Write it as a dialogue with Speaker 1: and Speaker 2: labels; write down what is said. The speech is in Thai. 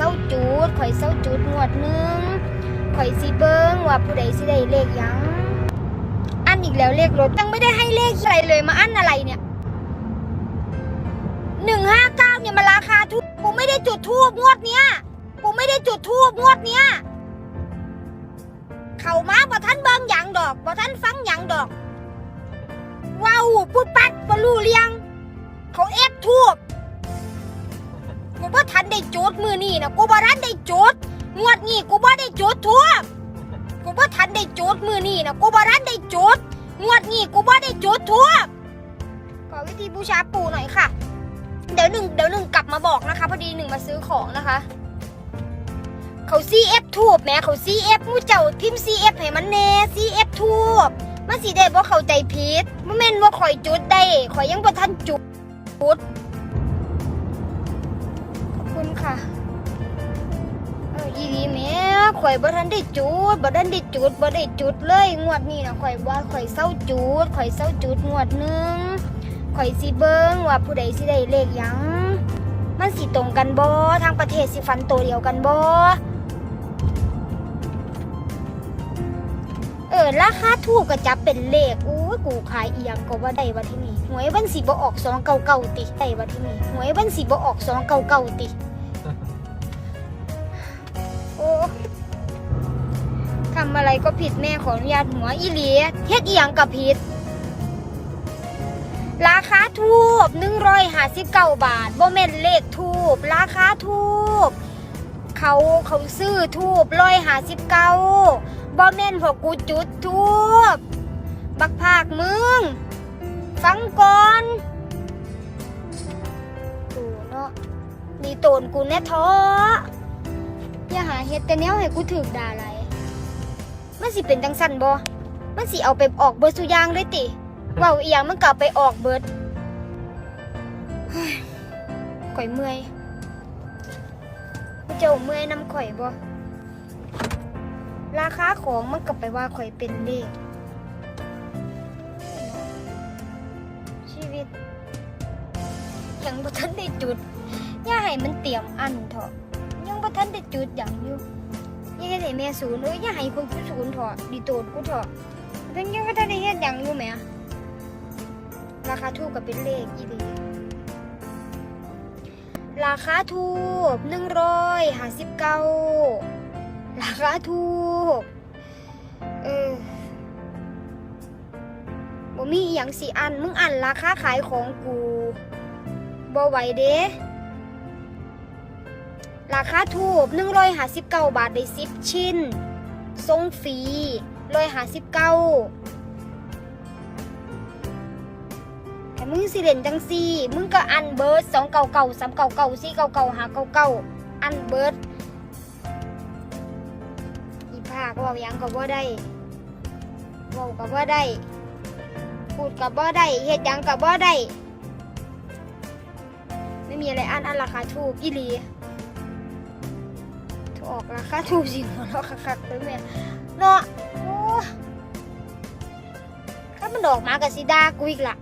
Speaker 1: เศร้าจูดข่อยเศร้าจูดงวดหนึงข่อยสิเบิ้งว่าผู้ใดสิได้เลขยัง อันอีกแล้วเลขรถยังไม่ได้ให้เลขอะไรเลยมาอันอะไรเนี่ยหนึ่งห้าเก้าเนี่ยมาราคาทุกกูไม่ได้จุดทูบงวดเนี้ยกูไม่ได้จุดทูบงวดเนี้ยเข้ามาบ่ท่านเบิ้งหยังดอกบ่ท่านฟังหยังดอกว้าวพูดปัดบ่รู้เรียง ได้จุดมือนี่นะกูบ่ทันได้จุดงวดนี้กูบ่ได้จุดทูบกูบ่ทันได้จุดมือนี่นะกูบ่ทันได้จุดงวดนี้กูบ่ได้จุดทูบขอวิธีบูชาปู่หน่อยค่ะ เดี๋ยวหนึ่งเดี๋ยวหนึ่งกลับมาบอกนะคะ พอดีหนึ่งมาซื้อของนะคะ เขา CF ทูบแม่เขา CF มูเจ้าพิมพ์ CF ให้มันแน่ CF ทูบมันสิได้บ่เข้าใจผิดบ่แม่นว่าข่อยจุดได้ข่อยยังบ่ทันจุด ค่ะเอออีดีแม่ข่อยบ่ทันได้จุดบ่ทันได้จุดบ่ได้จุดเลยงวดนี้นะข่อยว่าข่อยเศร้าจุดข่อยเศร้าจุดงวดหนึงข่อยสิเบิ่งว่าผู้ใดสิได้เลขหยังมันสิตรงกันบ่ทางประเทศสิฟันตัวเดียวกันบ่เออราคาถูกก็จับเป็นเลขอู้กูขายอีหยังก็ว่าได้ว่าที่นี่หวยวันสิบ่ออก2เก่าๆติได้ว่าที่นี่หวยวันสิบ่ออก2เก่าๆติ ก็ผิดแม่ขออนุญาตหัวอีหลีเฮ็ดอีหยังกับผิด ราคาทูบ159บาทบ่แม่นเลขทูบราคาทูบเขาเขาซื้อทูบ159บ่แม่นพวกกูจุดทูบบักภาคมึง ฟังก่อนกูเนาะนี่โตนกูแน่ท้ออย่าหาเฮ็ดแต่แนวให้กูถึกด่าไร มันสิเป็นจังสันบ่มันสิเอาไปออกเบิดสุอยางเลยติเว้าอีหยังมันก็เอาไปออกเบิดเฮ้ยข่อยเมื่อยผู้เจ้าเมื่อยนำข่อยบ่ราคาของมันก็ไปว่าข่อยเป็นเลขชีวิตยังบ่ทันได้จุดอย่าให้มันเตรียมอันเถอะยังบ่ทันได้จุดหยังอยู่อ ยังให้แม่ศูนย์เอ้ยอย่าให้คนกูศูนย์เถอะดีโตดกูเถอะทั้งยังบ่ทันได้เฮ็ดหยังอยู่แหมราคาทูกก็เป็นเลขอีหลีราคาทูบ159ราคาทูบเออบ่มีอีหยังสิอัน มึงอันราคาขายของกูบ่ไหวเด้ ราคาทูบ159 บาทได้10 ชิ้น ทรงฟรี159แต่มึงสิเล่นจังซี่ มึงก็อันเบิร์ด299 399 499 599อันเบิร์ดอีภาคเว่ายังก็บ่ได้เว้าก็บ่ได้ พูดก็บ่ได้เฮ็ดยังก็บ่ได้ ไม่มีอะไรอันอันราคาทูบอีหลี ออกราคาถูกสิงหัวเราะคักๆเลยแม่เนาะโอ้ถ้ามันดอกมากับซิดากูอีกละ